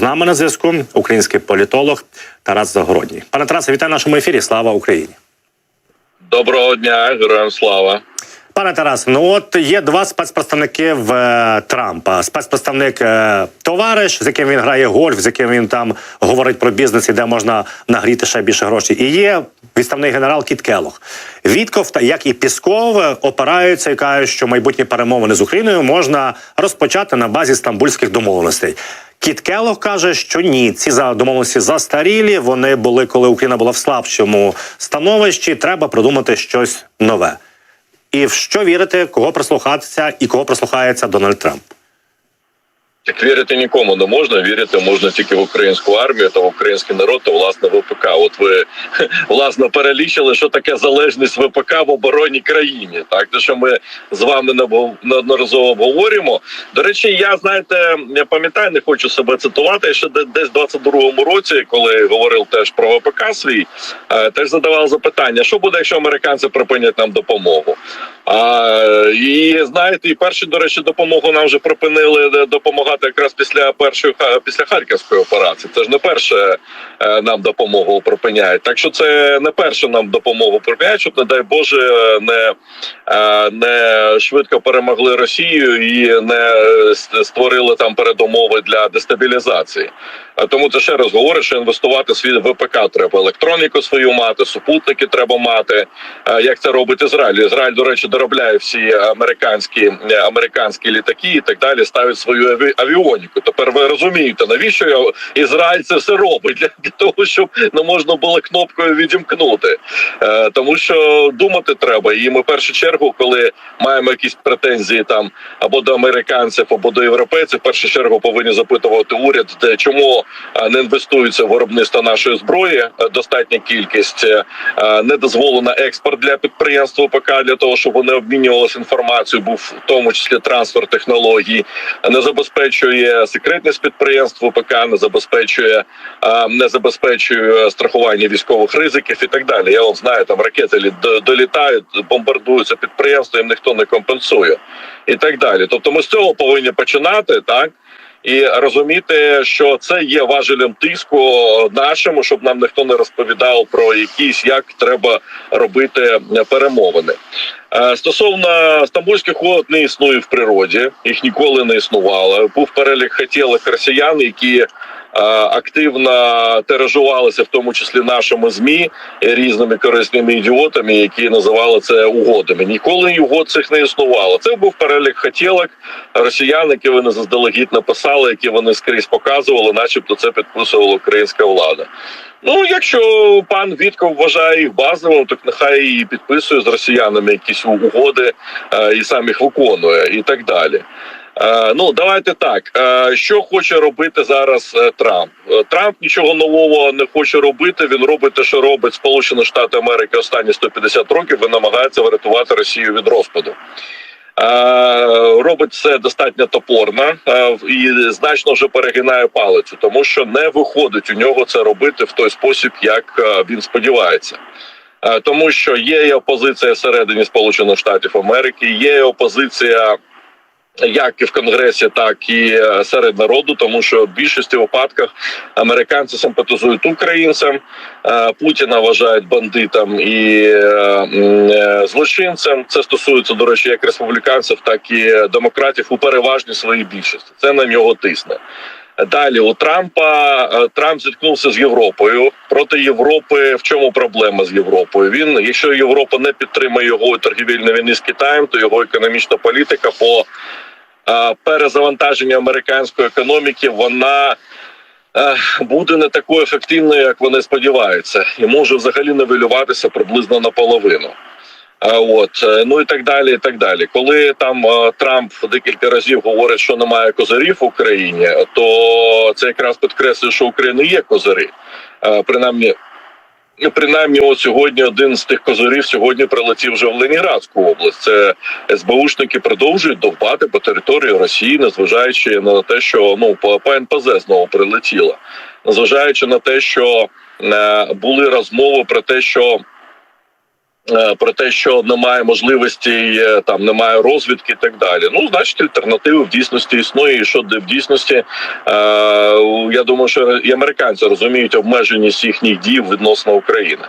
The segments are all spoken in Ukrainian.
з нами на зв'язку український політолог Тарас Загородній. Пане Тарасе, вітаю в нашому ефірі. Слава Україні. Доброго дня, героям слава. Пане Тарас, ну от є два спецпредставники в е, Трампа. Спецпредставник е, товариш, з яким він грає гольф, з яким він там говорить про бізнес і де можна нагріти ще більше грошей. І є відставний генерал Кіт Келлог. Вітков, та як і Пісков, опираються і кажуть, що майбутні перемовини з Україною можна розпочати на базі стамбульських домовленостей. Кіт Келлог каже, що ні, ці домовленості застарілі. Вони були, коли Україна була в слабшому становищі. Треба придумати щось нове. І в що вірити, кого прислухатися і кого прислухається Дональд Трамп? Так вірити нікому не можна. Вірити можна тільки в українську армію та в український народ та власне ВПК. От ви власне перелічили, що таке залежність ВПК в оборонній країні. Так те, що ми з вами неодноразово обговорюємо. До речі, я знаєте, я пам'ятаю, не хочу себе цитувати. Я ще десь в 22-му році, коли говорив теж про ВПК свій, е, теж задавав запитання: що буде, якщо американці припинять нам допомогу? А, і знаєте, і перші, до речі, допомогу нам вже припинили е, допомагати якраз після першої після харківської операції. Це ж не перше е, нам допомогу припиняють. Так що це не перше нам допомогу припиняють, щоб не дай Боже не, е, не швидко перемогли Росію і не створили там передумови для дестабілізації. Тому це ще раз говорить, що інвестувати свій ВПК треба електроніку свою мати, супутники треба мати. Як це робить Ізраїль? Ізраїль, до речі, доробляє всі американські е, американські літаки і так далі. Ставить свою аві- авіоніку. Тепер ви розумієте, навіщо Ізраїль це все робить для, для того, щоб не можна було кнопкою відімкнути. Е, Тому що думати треба. І ми в першу чергу, коли маємо якісь претензії там або до американців, або до європейців, в першу чергу повинні запитувати уряд, де чому е, не інвестується в виробництво нашої зброї. е, Достатня кількість е, не дозволено експорт для підприємств ОПК для того, щоб вони обмінювалися інформацією, був в тому числі трансфер технологій, не забезпечує секретність підприємств ОПК, не забезпечує не забезпечує страхування військових ризиків і так далі. Я от знаю, там ракети лі- долітають, бомбардуються підприємства, їм ніхто не компенсує і так далі. Тобто, ми з цього повинні починати так. І розуміти, що це є важелем тиску нашому, щоб нам ніхто не розповідав про якісь як треба робити перемовини. Е, Стосовно стамбульських угод не існує в природі, їх ніколи не існувало. Був перелік хотілих росіян, які е, активно тиражувалися, в тому числі нашими змі різними корисними ідіотами, які називали це угодами. Ніколи угод цих не існувало. Це був перелік хотілок росіян, які вони заздалегідь написали, які вони скрізь показували, начебто це підписувала українська влада. Ну, якщо пан Вітков вважає їх базовим, так нехай і підписує з росіянами якісь угоди е, і сам їх виконує, і так далі. Е, ну, давайте так. Е, що хоче робити зараз е, Трамп? Трамп нічого нового не хоче робити. Він робить те, що робить Сполучені Штати Америки останні 150 років. Він намагається врятувати Росію від розпаду. Робить це достатньо топорно і значно вже перегинає палицю, тому що не виходить у нього це робити в той спосіб, як він сподівається. Тому що є і опозиція всередині Сполучених Штатів Америки, є і опозиція як і в Конгресі, так і е, серед народу, тому що в більшості випадках американці симпатизують українцям, е, Путіна вважають бандитом і е, злочинцем. Це стосується, до речі, як республіканців, так і демократів у переважній своїй більшості. Це на нього тисне. Далі у Трампа е, Трамп зіткнувся з Європою проти Європи. В чому проблема з Європою? Він, якщо Європа не підтримує його торгівельної війни з Китаєм, то його економічна політика по е, перезавантаженню американської економіки вона е, буде не такою ефективною, як вони сподіваються, і може взагалі нивелюватися приблизно наполовину. А От е, ну і так далі, і так далі. Коли там е, Трамп декілька разів говорить, що немає козирів в Україні, то це якраз підкреслює, що України є козирі. Е, Принаймні, принаймні, от сьогодні один з тих козирів сьогодні прилетів вже в Ленінградську область. Це СБУшники продовжують довбати по території Росії, незважаючи на те, що ну по, НПЗ знову прилетіло, незважаючи на те, що е, були розмови про те, що е, Про те, що немає можливості, е, там немає розвідки і так далі. Ну, значить, альтернативи в дійсності існує. І що в дійсності, е, я думаю, що і американці розуміють обмеженість їхніх дій відносно України.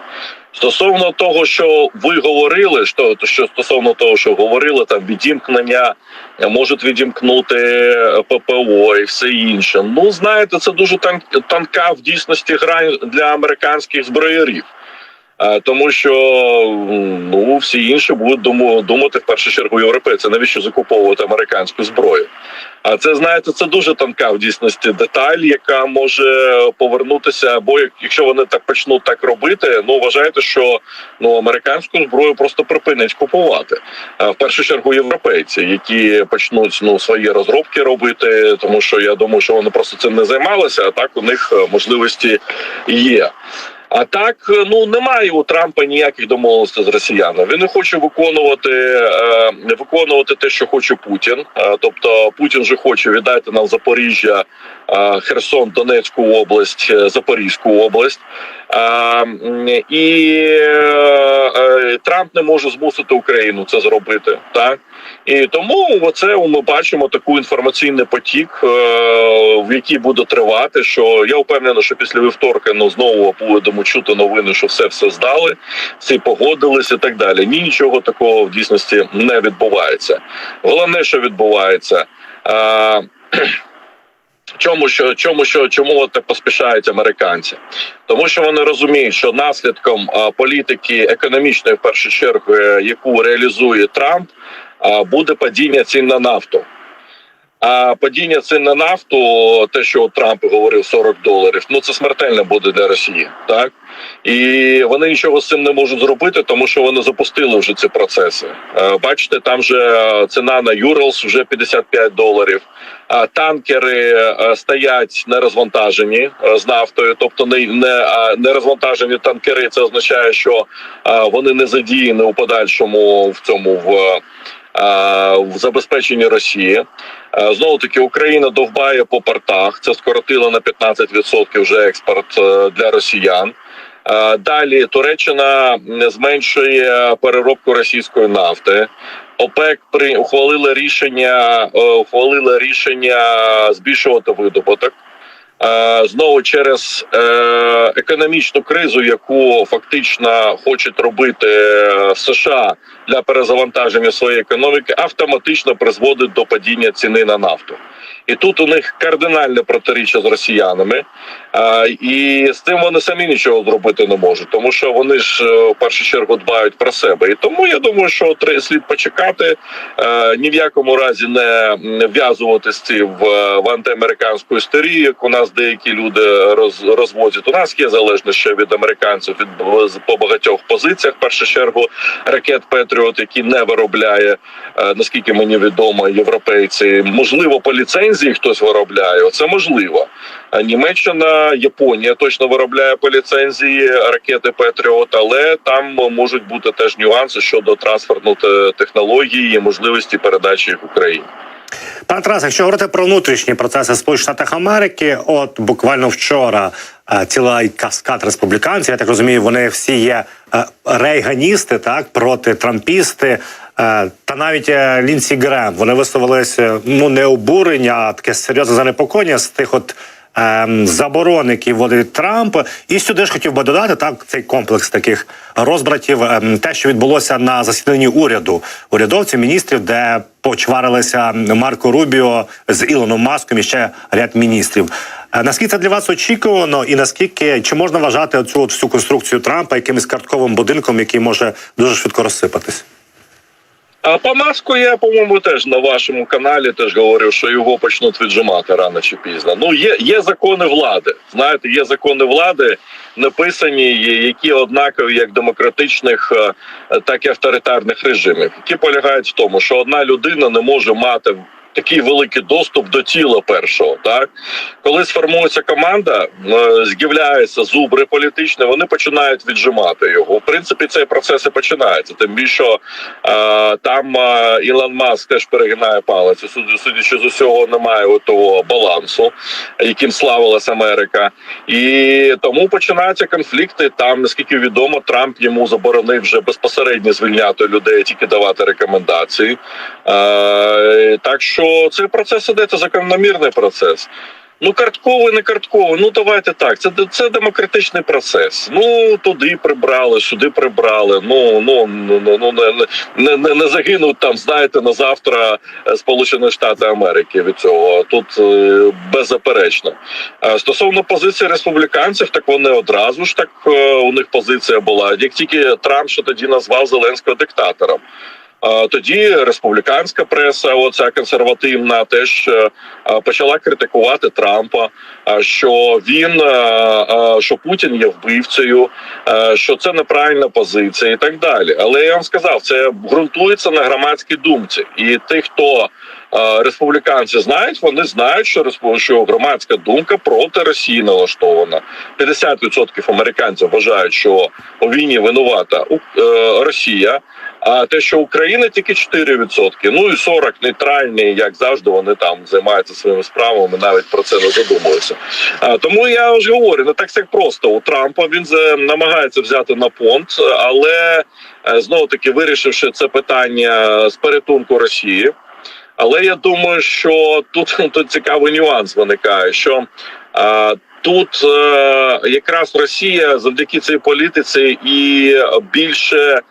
Стосовно того, що ви говорили, що, що стосовно того, що говорили, там відімкнення е, можуть відімкнути е, ППО і все інше. Ну знаєте, це дуже тан- тонка в дійсності грань для американських зброярів. Е, Тому що ну всі інші будуть думати в першу чергу європейці, навіщо закуповувати американську зброю. А це знаєте, це дуже тонка в дійсності деталь, яка може повернутися. Або якщо вони так почнуть так робити, ну вважайте, що ну американську зброю просто припинять купувати. А в першу чергу європейці, які почнуть ну свої розробки робити, тому що я думаю, що вони просто цим не займалися. А так у них е, можливості є. А так, е, ну немає у Трампа ніяких домовленостей з росіянами. Він не хоче виконувати е, виконувати те, що хоче Путін. Е, тобто Путін же хоче віддати нам Запоріжжя, е, Херсон, Донецьку область, е, Запорізьку область. І е, е, Трамп не може змусити Україну це зробити. Так і тому оце ми бачимо таку інформаційний потік, е, в який буде тривати. Що я впевнений, що після вівторка ну знову будемо чути новини, що все все здали, всі погодились і так далі. Ні, нічого такого в дійсності не відбувається. Головне, що відбувається. Чому що чому що чому от так поспішають американці? Тому що вони розуміють, що наслідком політики економічної, в першу чергу, е, яку реалізує Трамп, а, буде падіння цін на нафту. А падіння цін на нафту, те, що Трамп говорив 40 доларів, ну це смертельно буде для Росії, так і вони нічого з цим не можуть зробити, тому що вони запустили вже ці процеси. Е, Бачите, там же ціна на Юралс вже 55 доларів. А танкери е, стоять не розвантажені е, з нафтою, тобто не, не, не розвантажені танкери. Це означає, що вони не задіяні у подальшому в цьому в. Е, В забезпеченні Росії Е, знову таки Україна довбає по портах. Це скоротило на 15% вже експорт е, для росіян. Далі Туреччина зменшує переробку російської нафти. ОПЕК при ухвалили рішення, ухвалили рішення збільшувати видобуток. Е, Знову через е, економічну кризу, яку фактично хочуть робити е, США для перезавантаження своєї економіки, автоматично призводить до падіння ціни на нафту. І тут у них кардинальне протиріччя з росіянами, і з цим вони самі нічого зробити не можуть, тому що вони ж е, в першу чергу дбають про себе. І тому я думаю, що слід почекати, е, ні в якому разі не з цим в, антиамериканську істерію, як у нас деякі люди роз, розводять. У нас є залежність ще від американців від по багатьох позиціях. В першу чергу ракет Петріот, які не виробляє, е, наскільки мені відомо, європейці. Можливо, по ліцензії хтось виробляє. Це можливо. Німеччина, Японія точно виробляє по ліцензії ракети Петріот, але там можуть бути теж нюанси щодо трансферну технології і можливості передачі їх Україні. Пане Тарас, якщо говорити про внутрішні процеси Сполучених Штатах Америки, от буквально вчора е, ціла каскад республіканців, я так розумію, вони всі є е, рейганісти, так проти трампісти. Е, Та навіть е, Лінсі Грем вони висловилися ну не обурення, а таке серйозне занепокоєння з тих от ем, заборон, які вводить Трамп. І сюди ж хотів би додати так цей комплекс таких розбратів. ем, те, що відбулося на засіданні уряду урядовців, міністрів, де почварилися Марко Рубіо з Ілоном Маском і ще ряд міністрів. Е, Наскільки це для вас очікувано, і наскільки чи можна вважати цю всю конструкцію Трампа якимось картковим будинком, який може дуже швидко розсипатись? А по я, по-моєму, теж на вашому каналі теж говорив, що його почнуть віджимати рано чи пізно. Ну є, є закони влади. Знаєте, є закони влади написані, які однакові як демократичних, е, так і авторитарних режимів, які полягають в тому, що одна людина не може мати такий великий доступ до тіла першого. Так коли сформується команда, е, з'являються зубри політичні, вони починають віджимати його. В принципі, цей процес і починається. Тим більше е, там е, Ілон Маск теж перегинає палець. Суд- Судячи з усього, немає того балансу, яким славилась Америка, і тому починаються конфлікти. Там, наскільки відомо, Трамп йому заборонив вже безпосередньо звільняти людей, тільки давати рекомендації. Так що цей процес іде, це закономірний процес. Ну, картковий, не картковий. Ну давайте так. Це це демократичний процес. Ну туди прибрали, сюди прибрали. Ну ну ну ну ну, не, не, не, загинуть там, знаєте, на завтра е, Сполучені Штати Америки від цього. Тут е, беззаперечно. Стосовно позиції республіканців, так вони одразу ж так е, у них позиція була. Як тільки Трамп що тоді назвав Зеленського диктатором. Тоді республіканська преса, оця консервативна, теж е, е, почала критикувати Трампа. е, Що він що Путін є вбивцею, що це неправильна позиція, і так далі. Але я вам сказав, це ґрунтується на громадській думці, і тих, хто республіканці знають, вони знають, що що громадська думка проти Росії налаштована. 50% американців вважають, що у війні винувата Росія. А те, що Україна тільки 4%, ну і 40 нейтральні, як завжди, вони там займаються своїми справами, навіть про це не задумуються. А тому я ж говорю, не так все просто. У Трампа він намагається взяти на понт, але знову таки вирішивши це питання з порятунку Росії. Але я думаю, що тут, тут цікавий нюанс виникає, що а, тут е, якраз Росія завдяки цій політиці і більше е,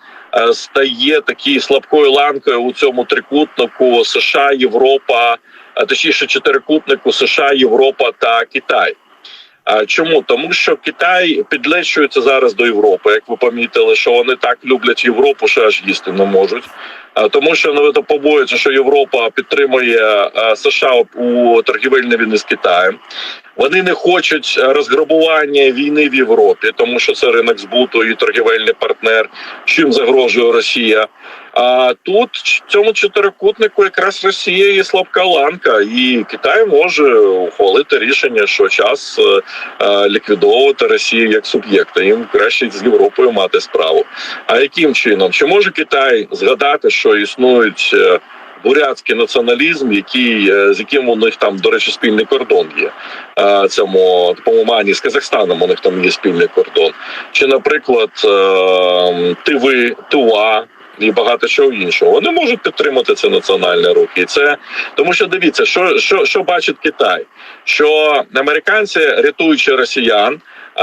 стає такою слабкою ланкою у цьому трикутнику США, Європа, точніше чотирикутнику США, Європа та Китай. Чому? Тому що Китай підлещується зараз до Європи. Як ви помітили, що вони так люблять Європу, що аж їсти не можуть. Тому що вони то побоюються, що Європа підтримує США у торгівельній війні з Китаєм. Вони не хочуть розграбування війни в Європі, тому що це ринок збуту і торгівельний партнер, чим загрожує Росія. А тут цьому чотирикутнику якраз Росія є слабка ланка, і Китай може ухвалити рішення, що час е, е, ліквідовувати Росію як суб'єкта. Їм краще з Європою мати справу. А яким чином? Чи може Китай згадати, що існують? е, Бурятський націоналізм, який з яким у них там, до речі, спільний кордон є. Цьому по-моєму, з Казахстаном у них там є спільний кордон. Чи, наприклад, Тиви, Тува, і багато чого іншого. Вони можуть підтримати це національні рухи. І це тому, що дивіться, що, що, що бачить Китай, що американці, рятуючи росіян.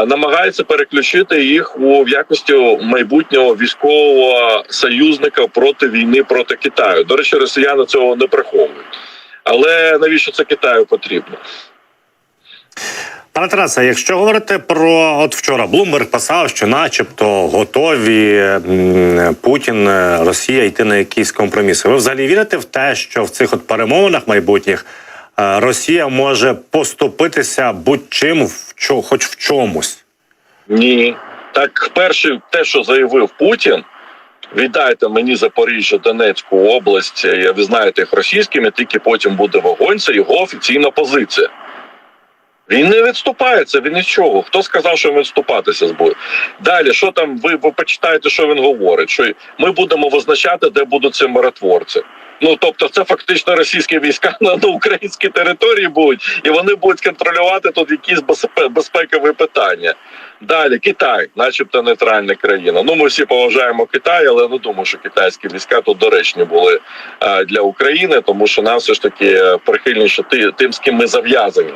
Намагаються переключити їх у в якості майбутнього військового союзника проти війни проти Китаю. До речі, росіяни цього не приховують. Але навіщо це Китаю потрібно? Пане Тарасе, якщо говорити про от вчора, Блумберг писав, що, начебто, готові Путін, е, Росія йти на якісь компроміси. Ви взагалі вірите в те, що в цих от перемовинах майбутніх е, Росія може поступитися будь-чим, в чо, хоч в чомусь? Ні, так перше, те, що заявив Путін. Віддайте мені Запоріжжя, Донецьку область, е, ви знаєте їх російськими, тільки потім буде вогонь. Це його офіційна позиція. Він не відступається, він нічого. Хто сказав, що він відступатися буде? Далі, що там, ви, ви почитаєте, що він говорить? Що ми будемо визначати, де будуть ці миротворці. Ну тобто, це фактично російські війська на, на українській території будуть, і вони будуть контролювати тут якісь безпекові питання. Далі Китай, начебто нейтральна країна. Ну, ми всі поважаємо Китай, але не думаю, що китайські війська тут доречні були е, для України, тому що нам все ж таки е, прихильніше ти- тим, з ким ми зав'язані.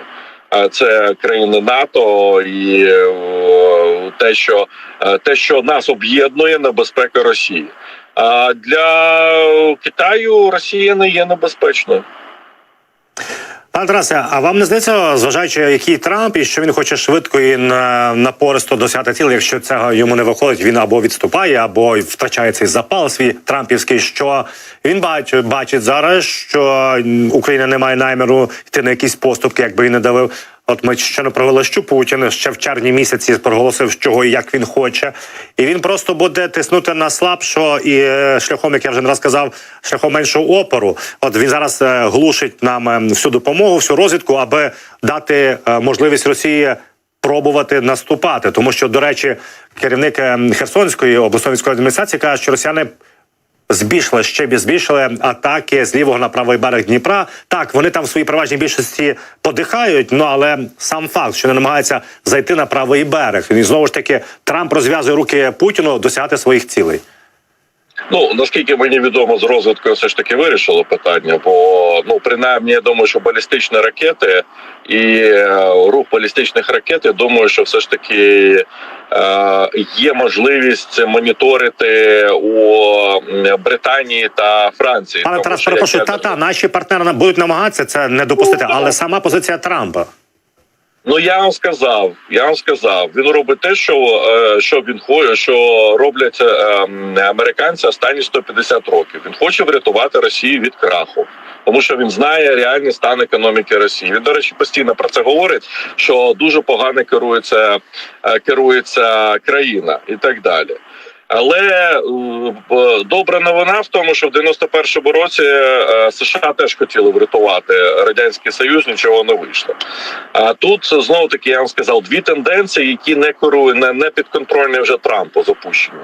А це країни НАТО і е, те, що е, те, що нас об'єднує небезпека Росії. А для Китаю Росія не є небезпечною. Пане а вам не здається, зважаючи, який Трамп і що він хоче швидко і на- напористо досягти ціл, якщо цього йому не виходить, він або відступає, або втрачає цей запал свій трампівський. Що він бачить, бачить зараз, що Україна не має наміру йти на якісь поступки, якби він не давив. От ми не провели що Путін ще в червні місяці проголосив, чого і як він хоче, і він просто буде тиснути на слабшого і е, шляхом, як я вже не раз казав, шляхом меншого опору. От він зараз е, глушить нам е, всю допомогу, всю розвідку, аби дати е, можливість Росії пробувати наступати. Тому що, до речі, керівник е, Херсонської обласної військової адміністрації каже, що росіяни збільшили ще збільшили атаки з лівого на правий берег Дніпра. Так, вони там в своїй переважній більшості подихають. Ну але сам факт, що не намагаються зайти на правий берег. І знову ж таки Трамп розв'язує руки Путіну досягати своїх цілей. Ну наскільки мені відомо, з розвиткою все ж таки вирішило питання, бо ну принаймні я думаю, що балістичні ракети і е, рух балістичних ракет, я думаю, що все ж таки є можливість моніторити у Британії та Франції. Тому Тарас, перепрошую, та та наші партнери будуть намагатися це не допустити, але сама позиція Трампа. Ну я вам сказав, я вам сказав, він робить те, що, е, що він хоче, що роблять е, американці останні 150 років. Він хоче врятувати Росію від краху, тому що він знає реальний стан економіки Росії. Він, до речі, постійно про це говорить, що дуже погано керується, е, керується країна і так далі. Але е, добра новина в тому, що в 91-му році е, США теж хотіли врятувати радянський союз, нічого не вийшло. А тут знову таки я вам сказав дві тенденції, які не керують, не, не підконтрольні вже Трампу запущені.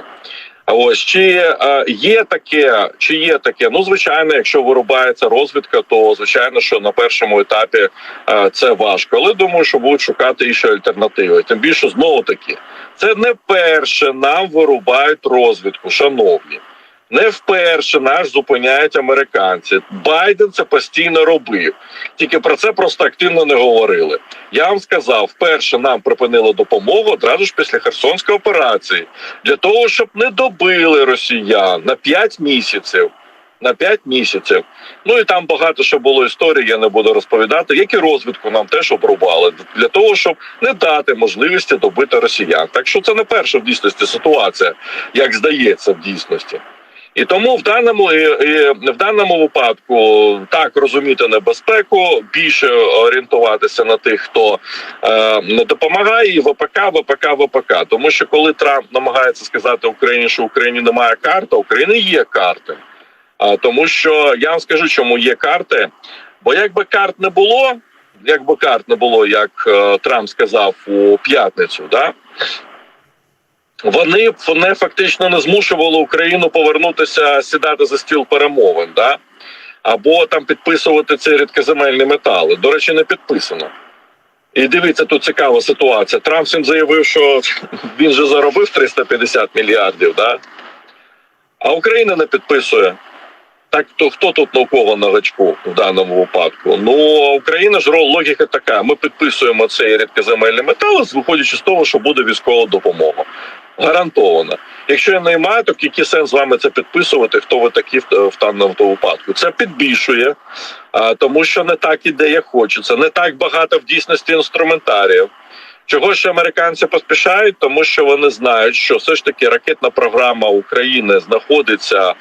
Ось чи е, є таке, чи є таке? Ну звичайно, якщо вирубається розвідка, то звичайно, що на першому етапі е, це важко. Але думаю, що будуть шукати іще альтернативи. Тим більше знову таки, це не перше нам вирубають розвідку, шановні. Не вперше нас зупиняють американці. Байден це постійно робив. Тільки про це просто активно не говорили. Я вам сказав, вперше нам припинили допомогу одразу ж після Херсонської операції для того, щоб не добили росіян на 5 місяців. На 5 місяців. Ну і там багато ще було історій, я не буду розповідати, як і розвідку нам теж обрубали для того, щоб не дати можливості добити росіян. Так що це не перша в дійсності ситуація, як здається в дійсності. І тому в даному в даному випадку так розуміти небезпеку, більше орієнтуватися на тих, хто не допомагає, і ВПК, ВПК, ВПК. Тому що коли Трамп намагається сказати Україні, що в Україні немає карти, України є карти. А тому, що я вам скажу, чому є карти. Бо якби карт не було, якби карт не було, як е, Трамп сказав у п'ятницю, да вони вони фактично не змушували Україну повернутися сідати за стіл перемовин, да або там підписувати ці рідкоземельні метали. До речі, не підписано. І дивіться, тут цікава ситуація. Трамп всім заявив, що він же заробив 350 мільярдів, да? а Україна не підписує. Так то хто тут науково на гачку в даному випадку? Ну Україна ж логіка така: ми підписуємо цей рідкоземельний метал, виходячи з того, що буде військова допомога. Гарантовано. Якщо я не маю, то який сенс з вами це підписувати? Хто ви такі в, даному випадку? Це підбільшує, а, тому що не так іде, як хочеться. Не так багато в дійсності інструментаріїв. Чого ж американці поспішають? Тому що вони знають, що все ж таки ракетна програма України знаходиться,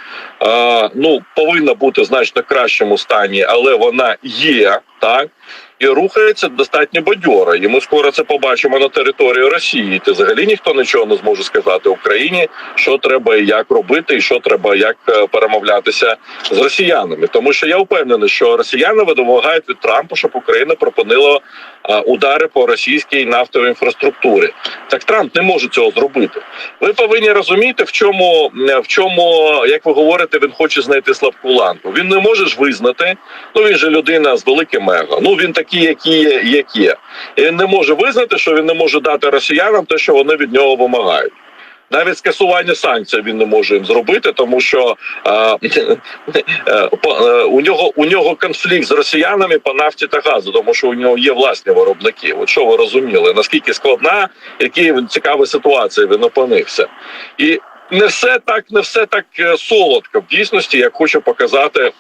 е, ну повинна бути значно кращому стані, але вона є так. І рухається достатньо бадьоро. І ми скоро це побачимо на території Росії. Ти взагалі ніхто нічого не зможе сказати Україні, що треба і як робити, і що треба як е, перемовлятися з росіянами. Тому що я впевнений, що росіяни вимагають від Трампа, щоб Україна припинила е, удари по російській нафтовій інфраструктурі. Так Трамп не може цього зробити. Ви повинні розуміти, в чому в чому, як ви говорите, він хоче знайти слабку ланку. Він не може ж визнати. Ну він же людина з великим его. Ну він такий, які є, як є. І він не може визнати, що він не може дати росіянам те, що вони від нього вимагають. Навіть скасування санкцій він не може їм зробити, тому що е, е, у нього у нього конфлікт з росіянами по нафті та газу, тому що у нього є власні виробники. От що ви розуміли, наскільки складна, які цікава ситуація він опинився, і не все так, не все так е, солодко в дійсності, як хоче показати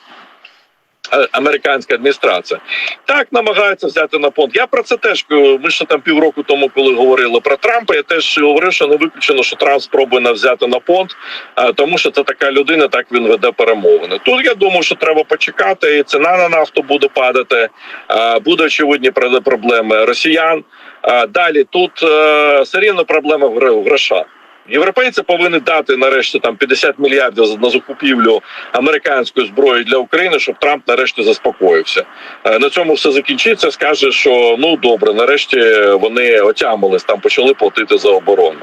американська адміністрація. Так намагаються взяти на понт. Я про це теж е, ми ще там півроку тому, коли говорили про Трампа, я теж говорив, що не виключено, що Трамп спробує на взяти на понт, тому що це така людина, так він веде перемовини. Тут я думаю, що треба почекати. і Ціна на нафту буде падати, буде очевидні про- проблеми росіян. Далі тут е, все проблема в грошах. Європейці повинні дати нарешті там 50 мільярдів на закупівлю американської зброї для України, щоб Трамп нарешті заспокоївся. Е, На цьому все закінчиться. Скаже, що ну добре, нарешті вони отямились, там почали платити за оборону.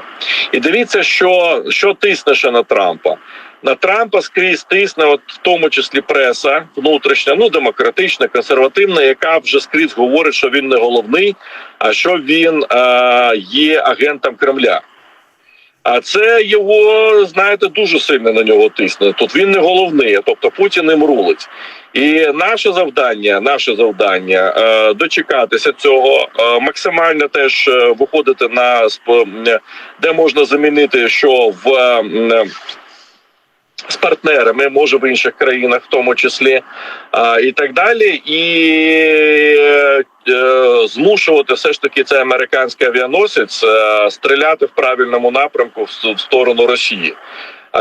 І дивіться, що, що тисне ще на Трампа. На Трампа скрізь тисне, от в тому числі преса внутрішня, ну демократична, консервативна, яка вже скрізь говорить, що він не головний, а що він е, є агентом Кремля. А це його, знаєте, дуже сильно на нього тисне. Тут він не головний, тобто Путін ним рулить. І наше завдання, наше завдання е, дочекатися цього, е, максимально теж е, виходити на де можна замінити, що в з партнерами, може в інших країнах, в тому числі, і так далі, і е, змушувати все ж таки цей американський авіаносець е, стріляти в правильному напрямку в сторону Росії.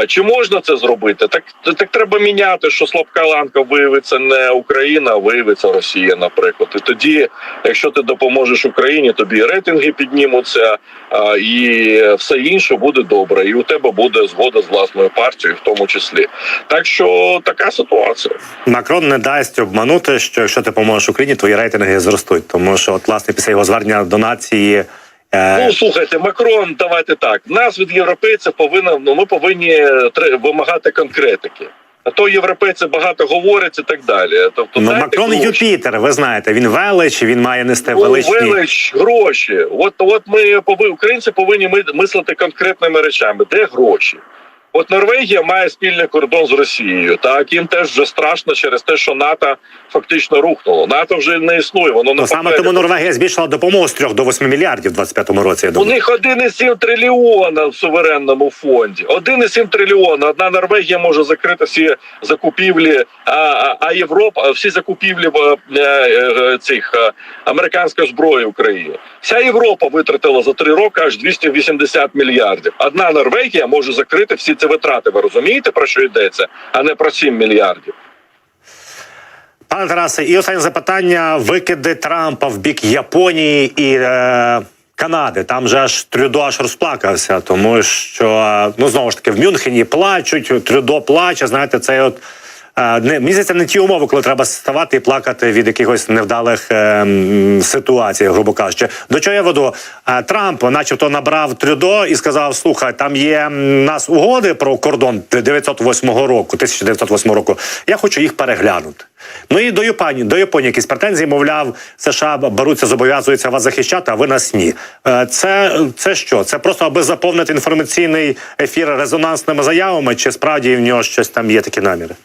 Чи можна це зробити? Так, так треба міняти, що слабка ланка виявиться не Україна, а виявиться Росія, наприклад. І тоді, якщо ти допоможеш Україні, тобі рейтинги піднімуться, і все інше буде добре. І у тебе буде згода з власною партією, в тому числі. Так що така ситуація. Макрон не дасть обманути, що якщо ти поможеш Україні, твої рейтинги зростуть. Тому що, от, власне, після його звернення до нації. Е, Ну слухайте, Макрон, давайте так. Нас від європейців повинно ну ми повинні вимагати конкретики. А то європейці багато говорять і так далі. Тобто Ну, Макрон гроші. Юпітер, ви знаєте, він велич, він має нести Ну, величні. велич, гроші. От от ми повинні, українці повинні мислити конкретними речами. Де гроші? От Норвегія має спільний кордон з Росією. Так їм теж вже страшно через те, що НАТО фактично рухнуло. НАТО вже не існує. Воно не Ну, саме тому Норвегія збільшила допомогу з 3 до 8 мільярдів у 25-му році. Я У думаю. них 1,7 трильйона в суверенному фонді. 1,7 трильйона. Одна Норвегія може закрити всі закупівлі, а, а, Європа всі закупівлі е, е, е, цих американської зброї в Україні. Вся Європа витратила за три роки аж 280 мільярдів. Одна Норвегія може закрити всі ці витрати. Ви розумієте про що йдеться, а не про 7 мільярдів. Пане Тарасе, і останнє запитання: викиди Трампа в бік Японії і е, Канади. Там же аж Трюдо аж розплакався, тому що ну знову ж таки в Мюнхені плачуть. Трюдо плаче. Знаєте, цей от. Не здається, не ті умови, коли треба ставати і плакати від якихось невдалих е, м, ситуацій, грубо кажучи. До чого я веду? Трамп, начебто, набрав Трюдо і сказав: слухай, там є нас угоди про кордон 908 року, 1908 року. Я хочу їх переглянути. Ну і до Японії, до Японії якісь претензії, мовляв, США беруться, зобов'язуються вас захищати, а ви нас ні. Е, Це, це що? Це просто аби заповнити інформаційний ефір резонансними заявами, чи справді в нього щось там є такі наміри?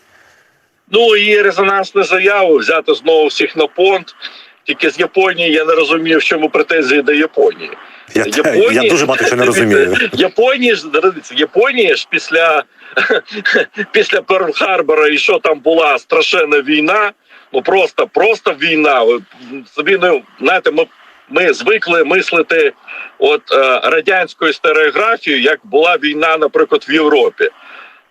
Ну і резонансні заяви взяти знову всіх на понт. Тільки з Японії я не розумію, в чому претензії до Японії. Я, я дуже багато чого не розумію. Японії ж Японія ж після, після Перл-Харбора і що там була страшенна війна. Ну просто, просто війна. Ви собі не знаєте, ми, ми звикли мислити от е, радянською стереографією, як була війна, наприклад, в Європі.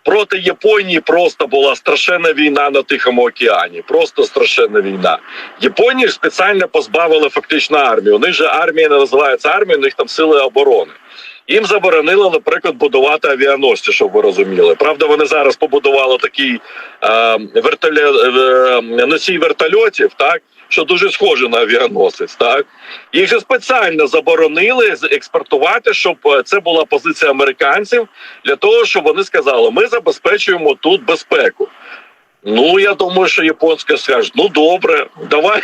Проти Японії просто була страшенна війна на Тихому океані. Просто страшенна війна. Японію спеціально позбавили фактично армію. У них же армія не називається армією, у них там сили оборони. Їм заборонили, наприклад, будувати авіаносці, щоб ви розуміли. Правда, вони зараз побудували такий е, вертольот, е, носій вертольотів, так що дуже схоже на авіаносець. Так їх же спеціально заборонили експортувати, щоб е, це була позиція американців для того, щоб вони сказали, ми забезпечуємо тут безпеку. Ну я думаю, що японська скаже, ну добре, давай.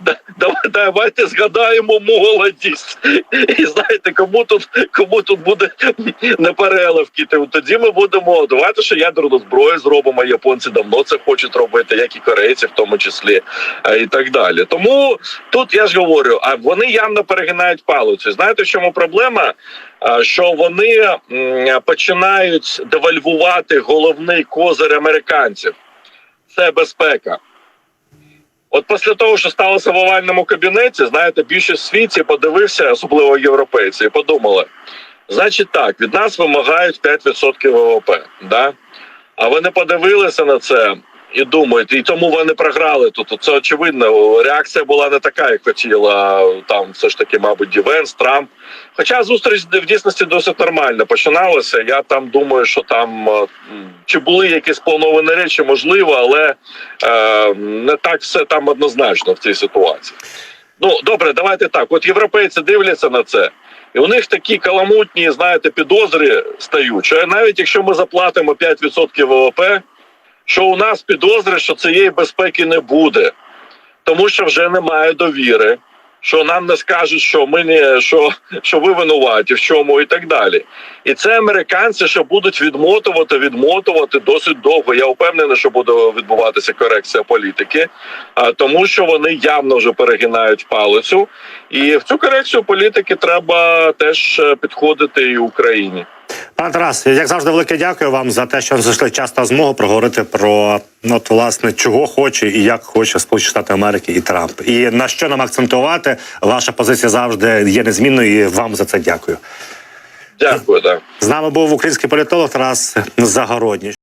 Да- Давай, давайте згадаємо молодість. І знаєте, кому тут кому тут буде непереливки, то тоді ми будемо давайте ще ядерну зброю зробимо. Японці давно це хочуть робити, як і корейці, в тому числі, е, і так далі. Тому тут я ж говорю, а вони явно перегинають палицю. Знаєте, в чому проблема? Що вони починають девальвувати головний козир американців це безпека. От після того, що сталося в овальному кабінеті, знаєте, більшість в світі подивився, особливо європейці, і подумали: значить, так, від нас вимагають 5% ВВП. Да? А ви не подивилися на це і думаєте, і тому вони програли тут. Це очевидно. Реакція була не така, як хотіла там, все ж таки, мабуть, Дівенс, Трамп. Хоча зустріч в дійсності досить нормально починалася. Я там думаю, що там е, чи були якісь плановані речі, можливо, але е, не так все там однозначно в цій ситуації. Ну добре, давайте так. От європейці дивляться на це, і у них такі каламутні, знаєте, підозри стають. Що навіть якщо ми заплатимо 5% ВВП, що у нас підозри, що цієї безпеки не буде, тому що вже немає довіри. Що нам не скажуть, що ми не що, що ви винуваті, в чому і так далі. І це американці, що будуть відмотувати, відмотувати досить довго. Я впевнений, що буде відбуватися корекція політики, а тому, що вони явно вже перегинають палицю, і в цю корекцію політики треба теж е, підходити і Україні. Пане Тарас, як завжди, велике дякую вам за те, що знайшли час та змогу проговорити про ну, от, власне, чого хоче і як хоче Сполучені Штати Америки і Трамп. І на що нам акцентувати, ваша позиція завжди є незмінною. і Вам за це дякую. Дякую, так. З нами був український політолог Тарас Загородній.